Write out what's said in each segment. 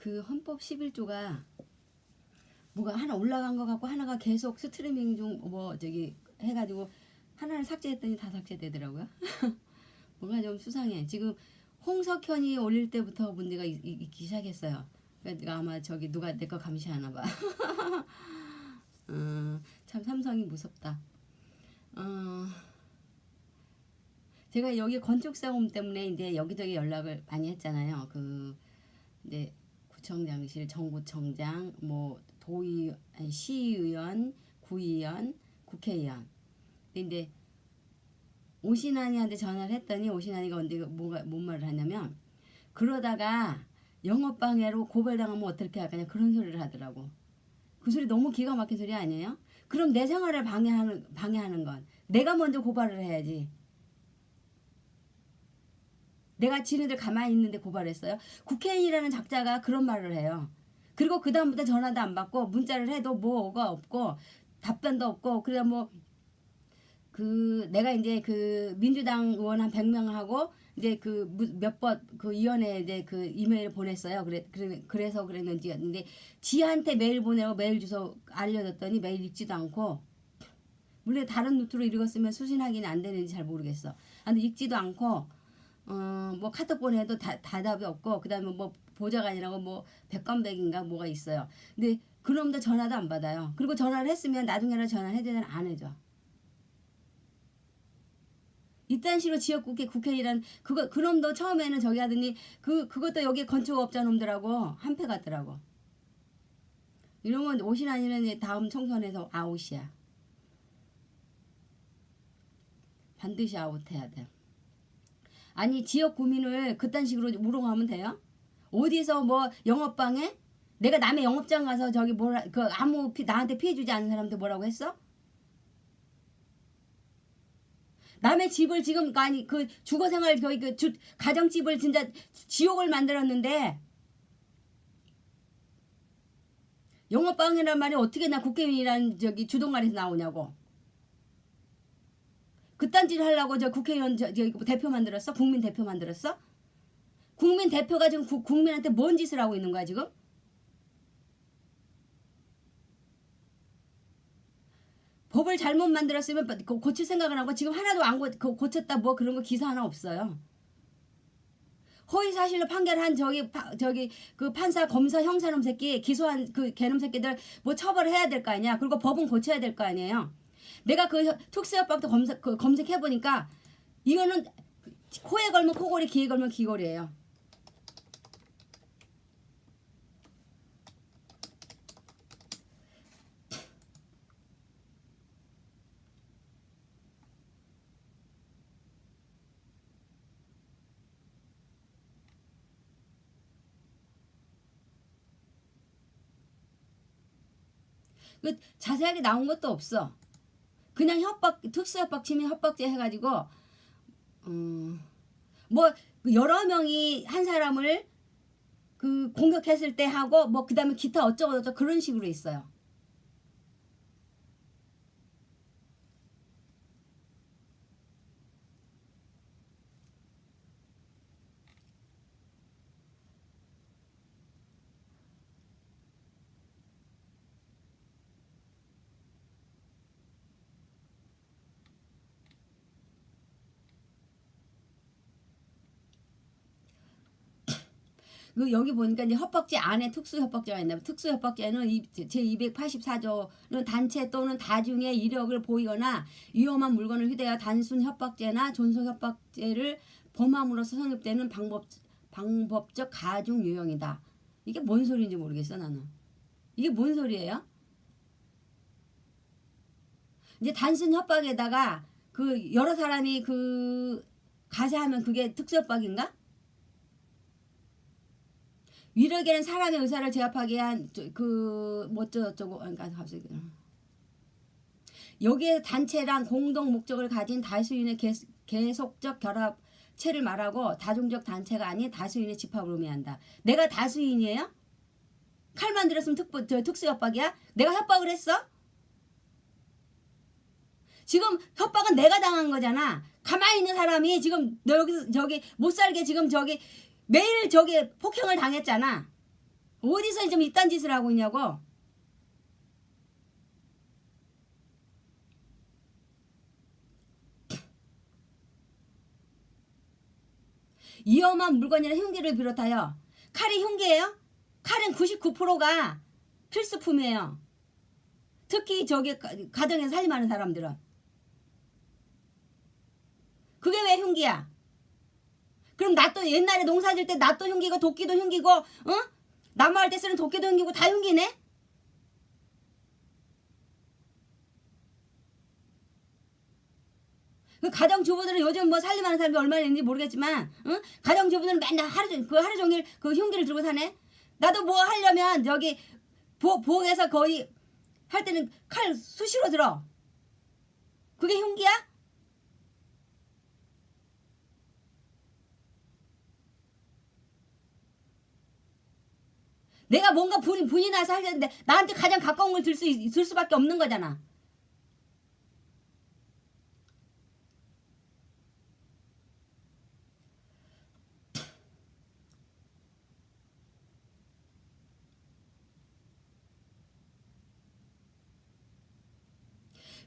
그 헌법 11조가 뭐가 하나 올라간 것 같고 하나가 계속 스트리밍 중 뭐 저기 해가지고 하나를 삭제했더니 다 삭제되더라고요. 뭔가 좀 수상해. 지금 홍석현이 올릴 때부터 문제가 있, 있- 있기 시작했어요. 그러니까 아마 저기 누가 내 거 감시하나 봐. 어, 참 삼성이 무섭다. 어, 제가 여기 건축사업 때문에 이제 여기저기 연락을 많이 했잖아요. 그 이제 구청장실, 정구청장, 뭐 도의, 아니, 시의원, 구의원, 국회의원. 근데 이제 오신환이한테 전화를 했더니 오신환이가 언제 뭐가 뭔 말을 하냐면 그러다가 영업 방해로 고발당하면 어떻게 할 거냐 그런 소리를 하더라고. 그 소리 너무 기가 막힌 소리 아니에요? 그럼 내 생활을 방해하는 방해하는 건 내가 먼저 고발을 해야지. 내가 지네들 가만히 있는데 고발했어요. 국회의원이라는 작자가 그런 말을 해요. 그리고 그 다음부터 전화도 안 받고 문자를 해도 뭐가 없고 답변도 없고 그래 뭐그 내가 이제 그 민주당 의원 한 100명하고 이제 그 몇 번 그 위원회에 이제 그 이메일을 보냈어요. 그래, 그래 그래서 그랬는지 근데 지한테 메일 보내고 메일 주소 알려줬더니 메일 읽지도 않고 물론 다른 노트로 읽었으면 수신 확인이 안 되는지 잘 모르겠어. 아, 근데 읽지도 않고 어 뭐 카톡 보내도 다, 답이 없고 그다음에 뭐 보좌관이라고 뭐 백관백인가 뭐가 있어요. 근데 그놈도 전화도 안 받아요. 그리고 전화를 했으면 나중에는 전화를 해주면 안 해줘. 이딴 식으로 지역국회 국회의원 그거 그놈도 처음에는 저기 하더니 그 그것도 여기 건축업자 놈들하고 한패 같더라고. 이러면 옷이 이제 다음 총선에서 아웃이야. 반드시 아웃해야 돼. 아니 지역 구민을 그딴 식으로 우롱하면 돼요? 어디서 뭐 영업방해? 내가 남의 영업장 가서 저기 뭐라 그 아무 피, 나한테 피해 주지 않는 사람한테 뭐라고 했어? 남의 집을 지금 아니 그 주거 생활 거의 그 주, 가정집을 진짜 지옥을 만들었는데 영업방해란 말이 어떻게 나 국회의원이란 저기 주동관에서 나오냐고. 그딴 짓 하려고 저 국회의원 저, 저 대표 만들었어? 국민 대표 만들었어? 국민 대표가 지금 구, 국민한테 뭔 짓을 하고 있는 거야 지금? 법을 잘못 만들었으면 고- 고칠 생각을 하고 지금 하나도 안 고, 고- 고쳤다 뭐 그런 거 기사 하나 없어요. 허위 사실로 판결한 저기 파, 저기 그 판사 검사 형사놈 새끼 기소한 그 개놈 새끼들 뭐 처벌을 해야 될 거 아니야. 그리고 법은 고쳐야 될 거 아니에요. 내가 그 혀- 특수협박도 검색 그 검색해 보니까 이거는 코에 걸면 코골이, 귀에 걸면 귀골이에요. 그 자세하게 나온 것도 없어. 그냥 협박 특수협박 침해 협박죄 해가지고 음, 뭐 여러 명이 한 사람을 그 공격했을 때 하고 뭐 그다음에 기타 어쩌고 저쩌고 그런 식으로 있어요. 그 여기 보니까 이제 협박죄 안에 특수 협박죄가 있나 봐. 특수 협박죄는 제 284조는 단체 또는 다중의 이력을 보이거나 위험한 물건을 휴대하여 단순 협박죄나 존속 협박죄를 범함으로써 성립되는 방법 방법적 가중 유형이다. 이게 뭔 소리인지 모르겠어 나는. 이게 뭔 소리예요? 이제 단순 협박에다가 그 여러 사람이 그 가세하면 그게 특수 협박인가? 위력에는 사람의 의사를 제압하게 한 그뭐 어쩌고 그러니까 갑자기 여기에 단체랑 공동 목적을 가진 다수인의 계, 계속적 결합 체를 말하고 다중적 단체가 아닌 다수인의 집합을 의미한다. 내가 다수인이에요? 칼만 들었으면 특보, 저, 특수 협박이야? 내가 협박을 했어? 지금 협박은 내가 당한 거잖아. 가만히 있는 사람이 지금 너 여기서 저기 못 살게 지금 저기 매일 저기 폭행을 당했잖아. 어디서 좀 이딴 짓을 하고 있냐고. 위험한 물건이나 흉기를 비롯하여 칼이 흉기예요? 칼은 99%가 필수품이에요. 특히 저기 가- 가정에서 살림하는 사람들은 그게 왜 흉기야? 그럼 나 또 옛날에 농사 질 때 나 또 흉기고 도끼도 흉기고 어? 나무할 때 쓰는 도끼도 흉기고 다 흉기네? 그 가정주부들은 요즘 뭐 살림하는 사람이 얼마나 있는지 모르겠지만, 응? 가정주부들은 맨날 하루 종일 그 하루 그 흉기를 들고 사네. 나도 뭐 하려면 저기 부, 부엌에서 거의 할 때는 칼 수시로 들어. 그게 흉기야? 내가 뭔가 분이 나서 하려는데 나한테 가장 가까운 걸 들 수 들 수밖에 없는 거잖아.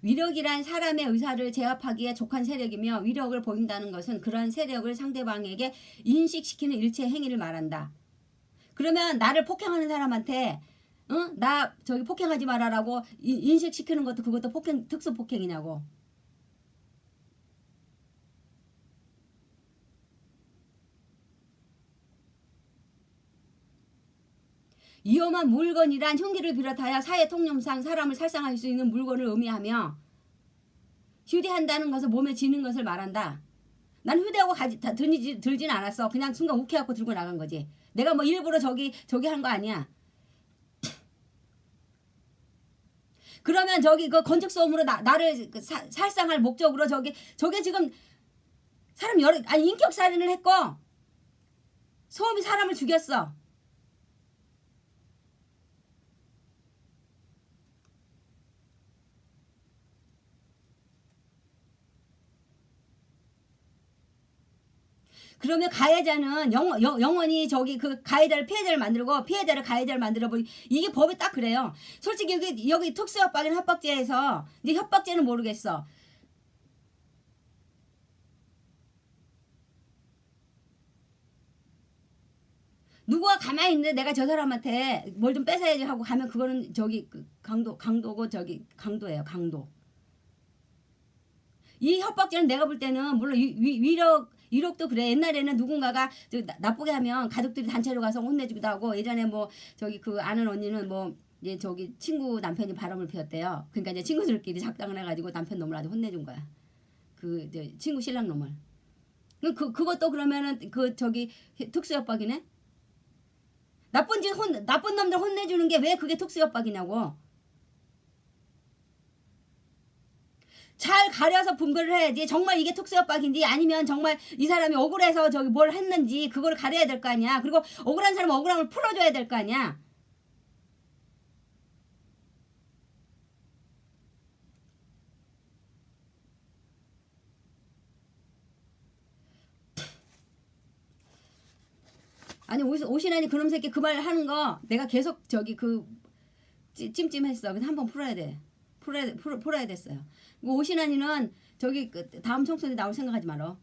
위력이란 사람의 의사를 제압하기에 족한 세력이며 위력을 보인다는 것은 그러한 세력을 상대방에게 인식시키는 일체 행위를 말한다. 그러면 나를 폭행하는 사람한테 응? 나 저기 폭행하지 말아라고 인- 인식시키는 것도 그것도 폭행 특수 폭행이냐고. 위험한 물건이란 흉기를 비롯하여 사회 통념상 사람을 살상할 수 있는 물건을 의미하며 휴대한다는 것을 몸에 지는 것을 말한다. 난 휴대하고 가지 다 들지 들진 않았어. 그냥 순간 욱해갖고 들고 나간 거지. 내가 뭐 일부러 저기 저기 한 거 아니야. 그러면 저기 그 건축 소음으로 나, 나를 그 사- 살상할 목적으로 저기 저게 지금 사람 여러 아니 인격 살인을 했고 소음이 사람을 죽였어. 그러면 가해자는 영, 영, 영원히 저기 그 가해자를 피해자를 만들고 피해자를 가해자를 만들어 버리 이게 법이 딱 그래요. 솔직히 여기 여기 특수협박이나 협박죄에서 이제 협박죄는 모르겠어. 누구가 가만히 있는데 내가 저 사람한테 뭘 좀 뺏어야지 하고 가면 그거는 저기 그 강도 강도고 저기 강도예요 강도. 이 협박죄는 내가 볼 때는 물론 위, 위, 위력 위력도 그래 옛날에는 누군가가 나쁘게 하면 가족들이 단체로 가서 혼내주기도 하고 예전에 뭐 저기 그 아는 언니는 뭐 이제 저기 친구 남편이 바람을 피웠대요. 그러니까 이제 친구들끼리 작당을 해가지고 남편 놈을 아주 혼내준 거야. 그 이제 친구 신랑 놈을. 그, 그 그것도 그러면은 그 저기 특수 협박이네. 나쁜 짓 혼 나쁜 놈들 혼내주는 게 왜 그게 특수 협박이냐고. 잘 가려서 분별을 해야지. 정말 이게 특수협박인지 아니면 정말 이 사람이 억울해서 저기 뭘 했는지 그걸 가려야 될 거 아니야. 그리고 억울한 사람 억울함을 풀어줘야 될 거 아니야. 아니 오신환이 그놈 새끼 그 말 하는 거 내가 계속 저기 그 찌- 찜찜했어. 그래서 한번 풀어야 돼 풀어야, 풀, 풀어야 됐어요. 오신환이는 저기 그 다음 총선에 나올 생각하지 말어